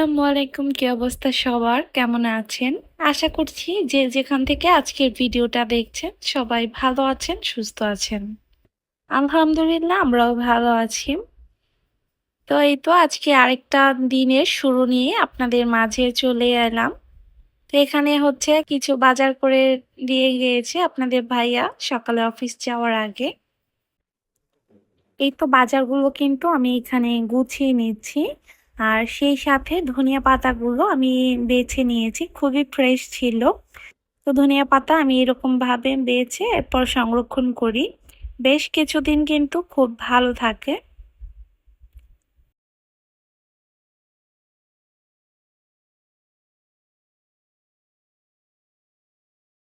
আসসালামু আলাইকুম কি অবস্থা সবার? কেমন আছেন? আশা করছি যে যেখান থেকে আজকের ভিডিওটা দেখছেন, সবাই ভালো আছেন, সুস্থ আছেন। আলহামদুলিল্লাহ, আমরাও ভালো আছি। তো এই তো আজকে আরেকটা দিনের শুরু নিয়ে আপনাদের মাঝে চলে এলাম। তো এখানে হচ্ছে কিছু বাজার করে দিয়ে গিয়েছে আপনাদের ভাইয়া সকালে অফিস যাওয়ার আগে। এই তো বাজারগুলো কিন্তু আমি এখানে গুছিয়ে নিচ্ছি। আর সেই সাথে ধনিয়া পাতাগুলো আমি বেছে নিয়েছি, খুবই ফ্রেশ ছিল। তো ধনিয়া পাতা আমি এরকমভাবে বেছে এরপর সংরক্ষণ করি। বেশ কিছুদিন কিন্তু খুব ভালো থাকে।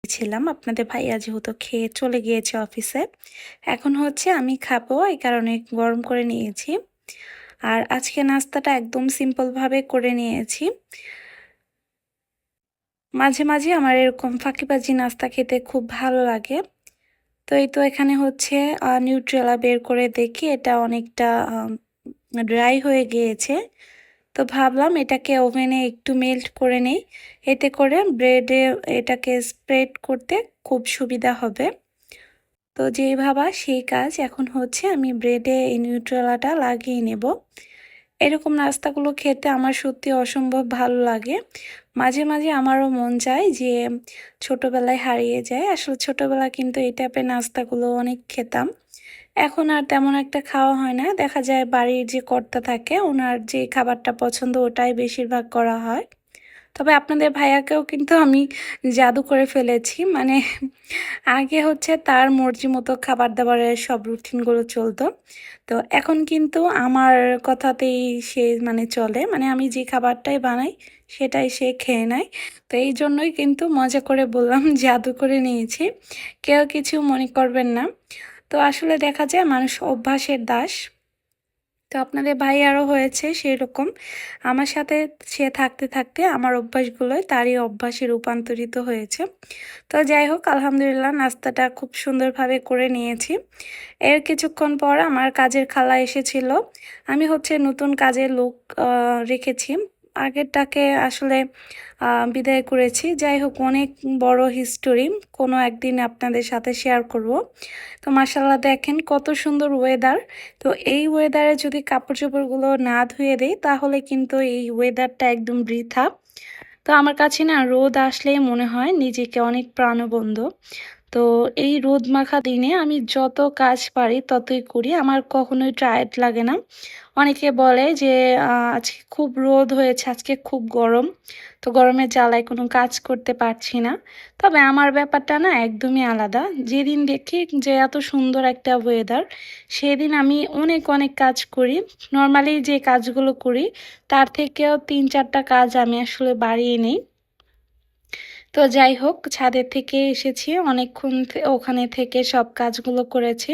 ছিলাম, আপনাদের ভাইয়া যেহেতু খেয়ে চলে গিয়েছে অফিসে। এখন হচ্ছে আমি খাব, এই কারণে গরম করে নিয়েছি। আর আজকে নাস্তাটা একদম সিম্পলভাবে করে নিয়েছি। মাঝে মাঝে আমার এরকম ফাঁকিবাজি নাস্তা খেতে খুব ভালো লাগে। তো এই তো এখানে হচ্ছে নিউট্রেলা বের করে দেখি, এটা অনেকটা ড্রাই হয়ে গিয়েছে। তো ভাবলাম এটাকে ওভেনে একটু মেল্ট করে নেই। এতে করে ব্রেডে এটাকে স্প্রেড করতে খুব সুবিধা হবে। তো যেই ভাবা, সেই কাজ এখন হচ্ছে আমি ব্রেডে এই নিউট্রেলাটা লাগিয়ে নেব। এরকম নাস্তাগুলো খেতে আমার সত্যি অসম্ভব ভালো লাগে। মাঝে মাঝে আমারও মন চায় যে ছোটোবেলায় হারিয়ে যায়। আসলে ছোটোবেলা কিন্তু এই টাইপের নাস্তাগুলো অনেক খেতাম। এখন আর তেমন একটা খাওয়া হয় না। দেখা যায় বাড়ির যে কর্তা থাকে, ওনার যে খাবারটা পছন্দ, ওটাই বেশিরভাগ করা হয়। তবে আপনাদের ভাইয়াকেও কিন্তু আমি জাদু করে ফেলেছি। মানে আগে হচ্ছে তার মর্জি মতো খাবার দাবারের সব রুটিনগুলো চলতো। তো এখন কিন্তু আমার কথাতেই সে মানে চলে। মানে আমি যে খাবারটাই বানাই, সেটাই সে খেয়ে নেয়। তো এই জন্যই কিন্তু মজা করে বললাম জাদু করে নিয়েছি। কেউ কিছু মনে করবেন না। তো আসলে দেখা যায় মানুষ অভ্যাসের দাস। তো আপনাদের ভাই আরও হয়েছে সেই রকম আমার সাথে সে থাকতে থাকতে আমার অভ্যাসগুলোই তারই অভ্যাসে রূপান্তরিত হয়েছে। তো যাই হোক, আলহামদুলিল্লাহ নাস্তাটা খুব সুন্দরভাবে করে নিয়েছি। এর কিছুক্ষণ পর আমার কাজের খালা এসেছিল। আমি হচ্ছে নতুন কাজের লোক রেখেছি। আগেরটাকে আসলে বিদায় করেছি। যাই হোক অনেক বড় হিস্টোরি কোনো একদিন আপনাদের সাথে শেয়ার করব। তো মাসাল্লাহ দেখেন কত সুন্দর ওয়েদার তো এই ওয়েদারে যদি কাপড় চোপড়গুলো না ধুয়ে দেয় তাহলে কিন্তু এই ওয়েদারটা একদম বৃথা। তো আমার কাছে না রোদ আসলেই মনে হয় নিজেকে অনেক প্রাণবন্ধ তো এই রোদ মাখা দিনে আমি যত কাজ পারি ততই করি। আমার কখনোই টায়ার্ড লাগে না। অনেকে বলে যে আজকে খুব রোদ হয়েছে, আজকে খুব গরম। তো গরমের জ্বালায় কোনো কাজ করতে পারছি না। তবে আমার ব্যাপারটা না একদমই আলাদা। যেদিন দেখি যে এত সুন্দর একটা ওয়েদার সেদিন আমি অনেক অনেক কাজ করি। নর্মালি যে কাজগুলো করি, তার থেকেও তিন, চারটা কাজ আমি আসলে বাড়িয়ে নিই। তো যাই হোক ছাদের থেকে এসেছি, অনেকক্ষণ ওখানে থেকে সব কাজগুলো করেছি।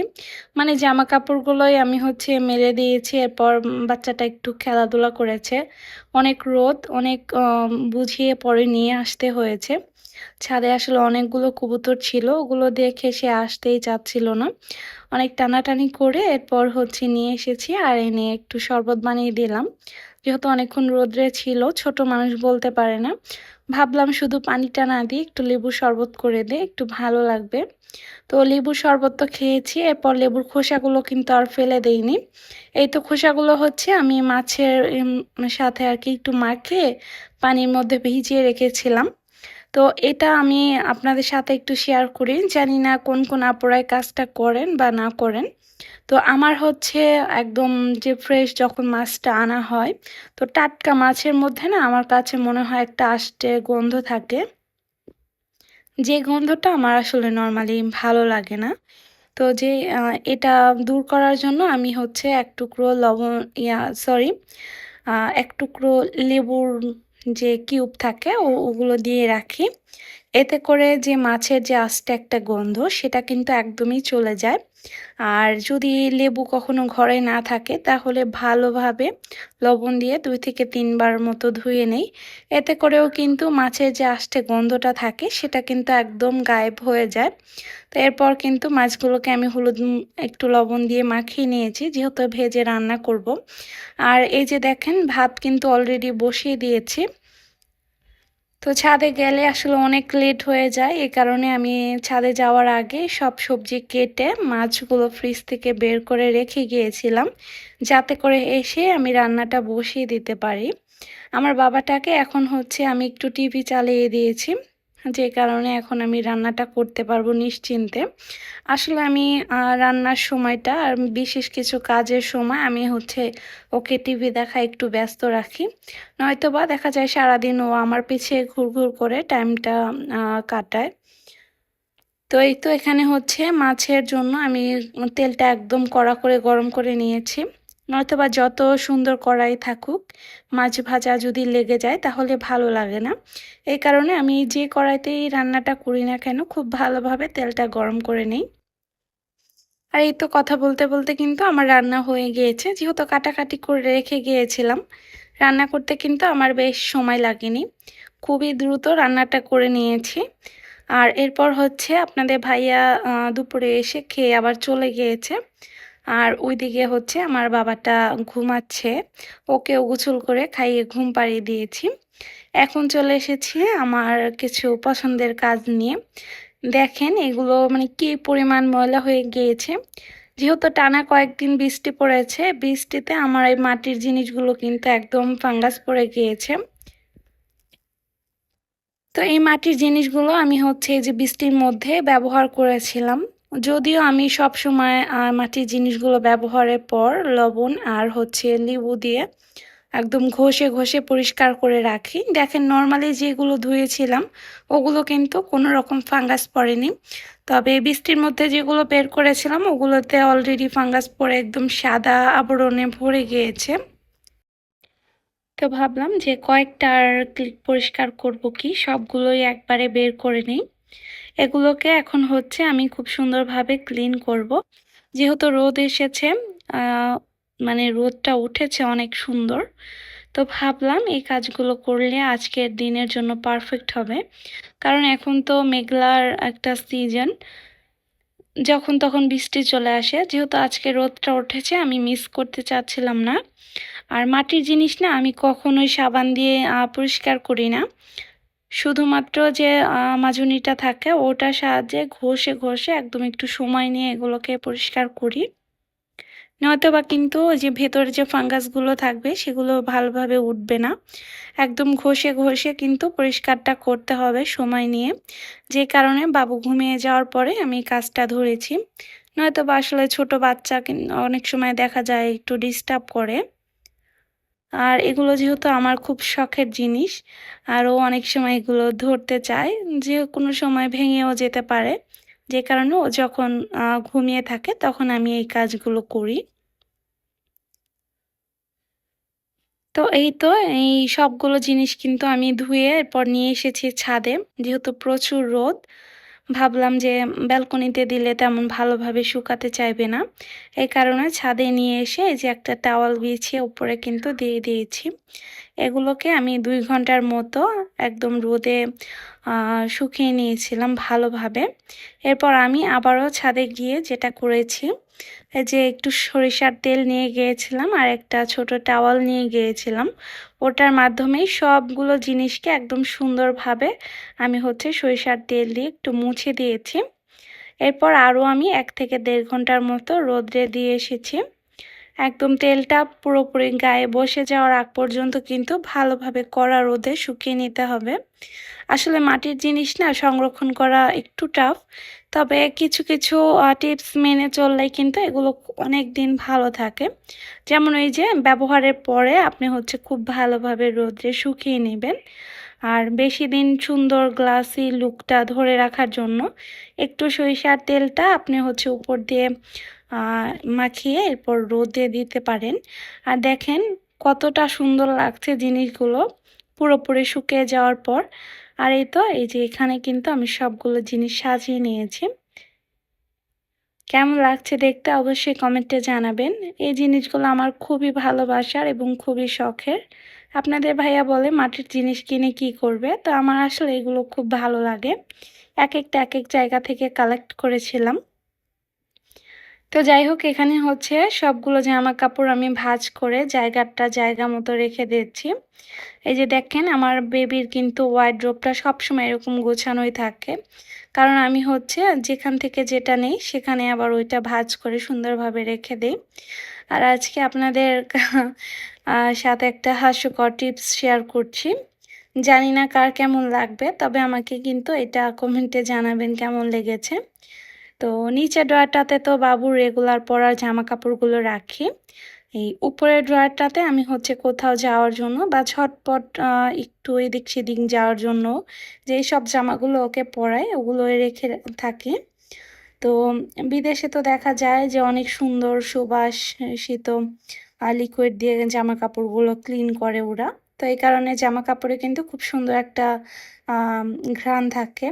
মানে জামা কাপড়গুলোই আমি হচ্ছে মেলে দিয়েছি, এরপর বাচ্চাটা একটু খেলাধুলা করেছে। অনেক রোদ, অনেক বুঝিয়ে পরে নিয়ে আসতে হয়েছে। ছাদে আসলে অনেকগুলো কবুতর ছিল, ওগুলো দেখে সে আসতেই চাচ্ছিল না। অনেক টানাটানি করে এরপর হচ্ছে নিয়ে এসেছি আর এনে একটু শরবত বানিয়ে দিলাম। যেহেতু অনেকক্ষণ রোদ্রে ছিল, ছোট মানুষ বলতে পারে না। ভাবলাম শুধু পানিটা না দিই একটু লেবুর শরবত করে দে, একটু ভালো লাগবে। তো লেবুর শরবত তো খেয়েছি, এরপর লেবুর খোসাগুলো কিন্তু আর ফেলে দেইনি। এই তো খোসাগুলো হচ্ছে আমি মাছের সাথে আর কি একটু মাখে পানির মধ্যে ভিজিয়ে রেখেছিলাম। তো এটা আমি আপনাদের সাথে একটু শেয়ার করি, জানি না কোন কোন আপুরাই কাজটা করেন বা না করেন। তো আমার হচ্ছে একদম যে ফ্রেশ যখন মাছটা আনা হয়, তো টাটকা মাছের মধ্যে না আমার কাছে মনে হয় একটা আষ্টে গন্ধ থাকে। যে গন্ধটা আমার আসলে নর্মালি ভালো লাগে না। তো যে এটা দূর করার জন্য আমি হচ্ছে এক টুকরো লবণ, ইয়া সরি এক টুকরো লেবুর যে কিউব থাকে, ও, ওগুলো দিয়ে রাখি। এতে করে যে মাছের যে আস্তে একটা গন্ধ, সেটা কিন্তু একদমই চলে যায়। আর যদি লেবু কখনো ঘরে না থাকে, তাহলে ভালোভাবে লবণ দিয়ে দুই থেকে তিনবার মতো ধুয়ে নেই। এতে করেও কিন্তু মাছের যে আষ্টে গন্ধটা থাকে, সেটা কিন্তু একদম গায়েব হয়ে যায়। তো এরপর কিন্তু মাছগুলোকে আমি হলুদ একটু লবণ দিয়ে মাখিয়ে নিয়েছি, যেহেতু ভেজে রান্না করব। আর এই যে দেখেন, ভাত কিন্তু অলরেডি বসিয়ে দিয়েছি। তো ছাদে গেলে আসলে অনেক লেট হয়ে যায়। এ কারণে আমি ছাদে যাওয়ার আগে সব সবজি কেটে মাছগুলো ফ্রিজ থেকে বের করে রেখে গিয়েছিলাম। যাতে করে এসে আমি রান্নাটা বসিয়ে দিতে পারি। আমার বাবাটাকে এখন হচ্ছে আমি একটু টিভি চালিয়ে দিয়েছি। যে কারণে এখন আমি রান্নাটা করতে পারব নিশ্চিন্তে। আসলে আমি রান্নার সময়টা আর বিশেষ কিছু কাজের সময় আমি হচ্ছে ওকে টিভি দেখা একটু ব্যস্ত রাখি। নয়তো বা দেখা যায় সারাদিন ও আমার পিছিয়ে ঘুরঘুর করে টাইমটা কাটায়। তো এই তো এখানে হচ্ছে মাছের জন্য আমি তেলটা একদম কড়া করে গরম করে নিয়েছি। নয়তোবা যত সুন্দর কড়াই থাকুক, মাছ ভাজা যদি লেগে যায় তাহলে ভালো লাগে না। এই কারণে আমি যে কড়াইতেই রান্নাটা করি না কেন, খুব ভালোভাবে তেলটা গরম করে নিই। আর এই তো কথা বলতে বলতে কিন্তু আমার রান্না হয়ে গিয়েছে, যেহেতু কাটাকাটি করে রেখে গিয়েছিলাম। রান্না করতে কিন্তু আমার বেশ সময় লাগেনি। খুবই দ্রুত রান্নাটা করে নিয়েছি। আর এরপর হচ্ছে আপনাদের ভাইয়া দুপুরে এসে খেয়ে আবার চলে গিয়েছে। আর ওইদিকে হচ্ছে আমার বাবাটা ঘুমাচ্ছে। ওকে গোসল করে খাইয়ে ঘুম পাড়িয়ে দিয়েছি। এখন চলে এসেছি আমার কিছু পছন্দের কাজ নিয়ে। দেখেন এগুলো মানে কি পরিমাণ ময়লা হয়ে গিয়েছে। যেহেতু টানা কয়েকদিন বৃষ্টি পড়েছে, বৃষ্টিতে আমার এই মাটির জিনিসগুলো কিন্তু একদম ফাঙ্গাস পড়ে গিয়েছে। তো এই মাটির জিনিসগুলো আমি হচ্ছে এই যে বৃষ্টির মধ্যে ব্যবহার করেছিলাম। যদিও আমি সব সময় মাটির জিনিসগুলো ব্যবহারের পর লবণ আর হচ্ছে লেবু দিয়ে একদম ঘষে ঘষে পরিষ্কার করে রাখি। দেখেন নর্মালি যেগুলো ধুয়েছিলাম, ওগুলো কিন্তু কোনো রকম ফাঙ্গাস পড়েনি। তবে বৃষ্টির মধ্যে যেগুলো বের করেছিলাম, ওগুলোতে অলরেডি ফাঙ্গাস পড়ে একদম সাদা আবরণে ভরে গিয়েছে। তো ভাবলাম যে কয়েকটার ক্লিক পরিষ্কার করব কি? সবগুলোই একবারে বের করে নিই। এগুলোকে এখন হচ্ছে আমি খুব সুন্দরভাবে ক্লিন করব। যেহেতু রোদ এসেছে মানে রোদটা উঠেছে অনেক সুন্দর, তো ভাবলাম এই কাজগুলো করলে আজকের দিনের জন্য পারফেক্ট হবে। কারণ এখন তো মেঘলার একটা সিজন যখন তখন বৃষ্টি চলে আসে। যেহেতু আজকে রোদটা উঠেছে, আমি মিস করতে চাচ্ছিলাম না। আর মাটির জিনিস না, আমি কখনোই সাবান দিয়ে পরিষ্কার করি না। শুধুমাত্র যে মাজুনিটা থাকে, ওটার সাহায্যে ঘষে ঘষে একদম একটু সময় নিয়ে এগুলোকে পরিষ্কার করি। নয়তো বা কিন্তু যে ভেতরে যে ফাঙ্গাসগুলো থাকবে, সেগুলো ভালোভাবে উঠবে না। একদম ঘষে ঘষে কিন্তু পরিষ্কারটা করতে হবে সময় নিয়ে। যে কারণে বাবু ঘুমিয়ে যাওয়ার পরে আমি কাজটা ধরেছি। নয়তো বা আসলে ছোটো বাচ্চা অনেক সময় দেখা যায় একটু ডিস্টার্ব করে। আর এগুলো যেহেতু আমার খুব শখের জিনিস আরও অনেক সময় এগুলো ধরতে চায়, যে কোনো সময় ভেঙেও যেতে পারে। যে কারণে ও যখন ঘুমিয়ে থাকে তখন আমি এই কাজগুলো করি। তো এই তো, এই সবগুলো জিনিস কিন্তু আমি ধুয়ে এরপর নিয়ে এসেছি ছাদে, যেহেতু প্রচুর রোদ। ভাবলাম যে ব্যালকনিতে দিলে তেমন ভালোভাবে শুকাতে চাইবে না। এই কারণে ছাদে নিয়ে এসে যে একটা টাওয়াল বিছিয়ে উপরে কিন্তু দিয়ে দিয়েছি। এগুলোকে আমি দুই ঘণ্টার মতো একদম রোদে শুকিয়ে নিয়েছিলাম ভালোভাবে। এরপর আমি আবারও ছাদে গিয়ে যেটা করেছি যে একটু সরিষার তেল নিয়ে গিয়েছিলাম আর একটা ছোট টাওয়াল নিয়ে গিয়েছিলাম। ওটার মাধ্যমেই সবগুলো জিনিসকে একদম সুন্দরভাবে আমি হচ্ছে সরিষার তেল দিয়ে একটু মুছে দিয়েছি। এরপর আরও আমি এক থেকে দেড় ঘণ্টার মতো রোদ্রে দিয়ে এসেছি। একদম তেলটা পুরোপুরি গায়ে বসে যাওয়ার আগ পর্যন্ত কিন্তু ভালোভাবে কড়া রোদে শুকিয়ে নিতে হবে। আসলে মাটির জিনিস না সংরক্ষণ করা একটু টাফ তবে কিছু কিছু টিপস মেনে চললে কিন্তু এগুলো অনেক দিন ভালো থাকে। যেমন ওই যে ব্যবহারের পরে আপনি হচ্ছে খুব ভালোভাবে রোদে শুকিয়ে নেবেন। আর বেশি দিন সুন্দর গ্লাসি লুকটা ধরে রাখার জন্য একটু সরিষার তেলটা আপনি হচ্ছে উপর দিয়ে মাখিয়ে এরপর রোদে দিতে পারেন। আর দেখেন কতটা সুন্দর লাগছে জিনিসগুলো পুরোপুরি শুকিয়ে যাওয়ার পর। আর এই তো, এই যে এখানে কিন্তু আমি সবগুলো জিনিস সাজিয়ে নিয়েছি। কেমন লাগছে দেখতে অবশ্যই কমেন্টে জানাবেন। এই জিনিসগুলো আমার খুবই ভালোবাসার এবং খুবই শখের। আপনাদের ভাইয়া বলে মাটির জিনিস কিনে কি করবে? তো আমার আসলে এগুলো খুব ভালো লাগে। এক একটা এক এক জায়গা থেকে কালেক্ট করেছিলাম। তো যাই হোক, এখানে হচ্ছে সবগুলো জামা কাপড় আমি ভাজ করে জায়গাটা জায়গা মতো রেখে দিচ্ছি। এই যে দেখেন, আমার বেবির কিন্তু ওয়াইড্রোপটা সবসময় এরকম গোছানোই থাকে। কারণ আমি হচ্ছে যেখান থেকে যেটা নেই, সেখানে আবার ওইটা ভাজ করে সুন্দরভাবে রেখে দিই। আর আজকে আপনাদের সাথে একটা হাস্যকর টিপস শেয়ার করছি। জানি না কার কেমন লাগবে, তবে আমাকে কিন্তু এটা কমেন্টে জানাবেন কেমন লেগেছে। তো নিচের ড্রয়ারটাতে তো বাবুর রেগুলার পরার জামা কাপড়গুলো রাখি। এই উপরের ড্রয়ারটাতে আমি হচ্ছে কোথাও যাওয়ার জন্য বা ছটপট একটু এদিক সেদিক যাওয়ার জন্য যেই সব জামাগুলো ওকে পরাই ওগুলো রেখে থাকি। তো বিদেশে তো দেখা যায় যে অনেক সুন্দর সুবাস শীত লিকুইড দিয়ে জামা কাপড়গুলো ক্লিন করে ওরা। তো এই কারণে জামা কাপড়ে কিন্তু খুব সুন্দর একটা ঘ্রাণ থাকে।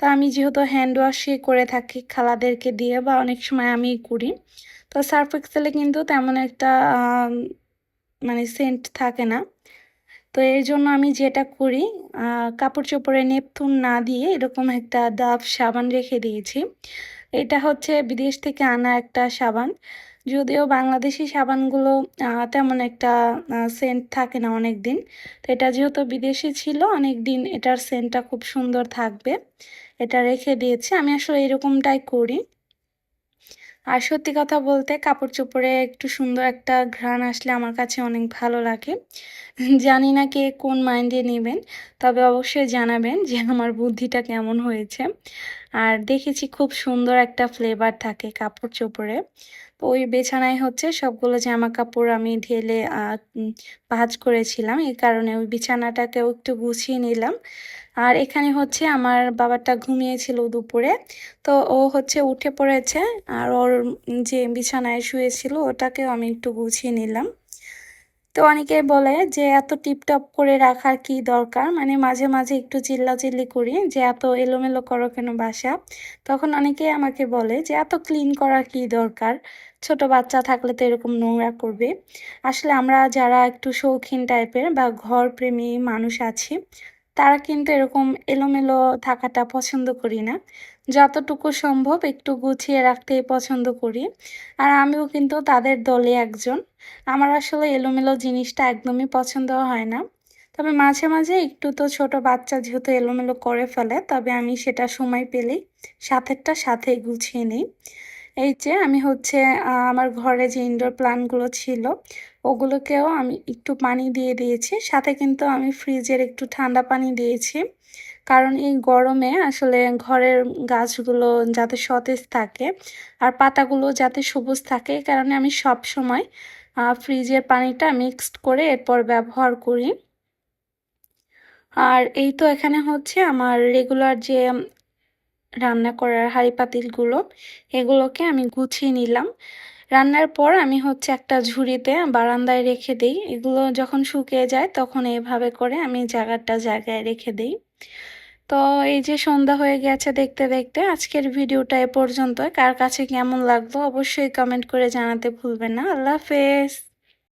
তো আমি যেহেতু হ্যান্ড ওয়াশই করে থাকি, খালাদেরকে দিয়ে বা অনেক সময় আমি করি। তো সার্ফ এক্সেলে কিন্তু তেমন একটা মানে সেন্ট থাকে না। তো এই জন্য আমি যেটা করি কাপড় চোপড়ে নেপথুন না দিয়ে এরকম একটা ডাব সাবান রেখে দিয়েছি। এটা হচ্ছে বিদেশ থেকে আনা একটা সাবান। যদিও বাংলাদেশি সাবানগুলো তেমন একটা সেন্ট থাকে না অনেক দিন তো এটা যেহেতু বিদেশি ছিল অনেক দিন এটার সেন্টটা খুব সুন্দর থাকবে। এটা রেখে দিয়েছি। আমি আসলে এরকমটাই করি। আর সত্যি কথা বলতে কাপড় চোপড়ে একটু সুন্দর একটা ঘ্রাণ আসলে আমার কাছে অনেক ভালো লাগে। জানি না কে কোন মাইন্ডে নেবেন, তবে অবশ্যই জানাবেন যে আমার বুদ্ধিটা কেমন হয়েছে। আর দেখেছি খুব সুন্দর একটা ফ্লেভার থাকে কাপড় চোপড়ে ওই বেছানায় হচ্ছে সবগুলো জামা কাপড় আমি ঢেলে ভাজ করেছিলাম। এই কারণে ওই বিছানাটাকেও একটু গুছিয়ে নিলাম। আর এখানে হচ্ছে আমার বাবাটা ঘুমিয়েছিল দুপুরে। তো ও হচ্ছে উঠে পড়েছে আর ওর যে বিছানায় শুয়েছিল ওটাকেও আমি একটু গুছিয়ে নিলাম। তো অনেকে বলে যে এত টিপটপ করে রাখার কি দরকার? মানে মাঝে মাঝে একটু চিল্লাচিল্লি করি যে এত এলোমেলো করো কেন বাসা? তখন অনেকে আমাকে বলে যে এত ক্লিন করার কি দরকার? ছোট বাচ্চা থাকলে তো এরকম নোংরা করবে। আসলে আমরা যারা একটু শৌখিন টাইপের বা ঘর প্রেমী মানুষ আছি, তারা কিন্তু এরকম এলোমেলো থাকাটা পছন্দ করি না। যতটুকু সম্ভব একটু গুছিয়ে রাখতেই পছন্দ করি। আর আমিও কিন্তু তাদের দলে একজন। আমার আসলে এলোমেলো জিনিসটা একদমই পছন্দ হয় না। তবে মাঝে মাঝে একটু তো ছোট বাচ্চা যেহেতু এলোমেলো করে ফেলে, তবে আমি সেটা সময় পেলেই সাথেরটা সাথে গুছিয়ে নিই। এই যে আমি হচ্ছে আমার ঘরে যে ইনডোর প্লান্টগুলো ছিল, ওগুলোকেও আমি একটু পানি দিয়ে দিয়েছি। সাথে কিন্তু আমি ফ্রিজের একটু ঠান্ডা পানি দিয়েছি। কারণ এই গরমে আসলে ঘরের গাছগুলো যাতে সতেজ থাকে আর পাতাগুলো যাতে সবুজ থাকে, এই কারণে আমি সব সময় ফ্রিজের পানিটা মিক্সড করে এরপর ব্যবহার করি। আর এই তো এখানে হচ্ছে আমার রেগুলার যে রান্না করার হাঁড়ি পাতিলগুলো, এগুলোকে আমি গুছিয়ে নিলাম। রান্নার পর আমি হচ্ছে একটা ঝুড়িতে বারান্দায় রেখে দিই। এগুলো যখন শুকিয়ে যায় তখন এভাবে করে আমি জায়গাটা জায়গায় রেখে দিই। তো এই যে সন্ধ্যা হয়ে গেছে দেখতে দেখতে, আজকের ভিডিওটা এ পর্যন্ত কার কাছে কেমন লাগল অবশ্যই কমেন্ট করে জানাতে ভুলবেন না। আল্লাহ হাফেজ।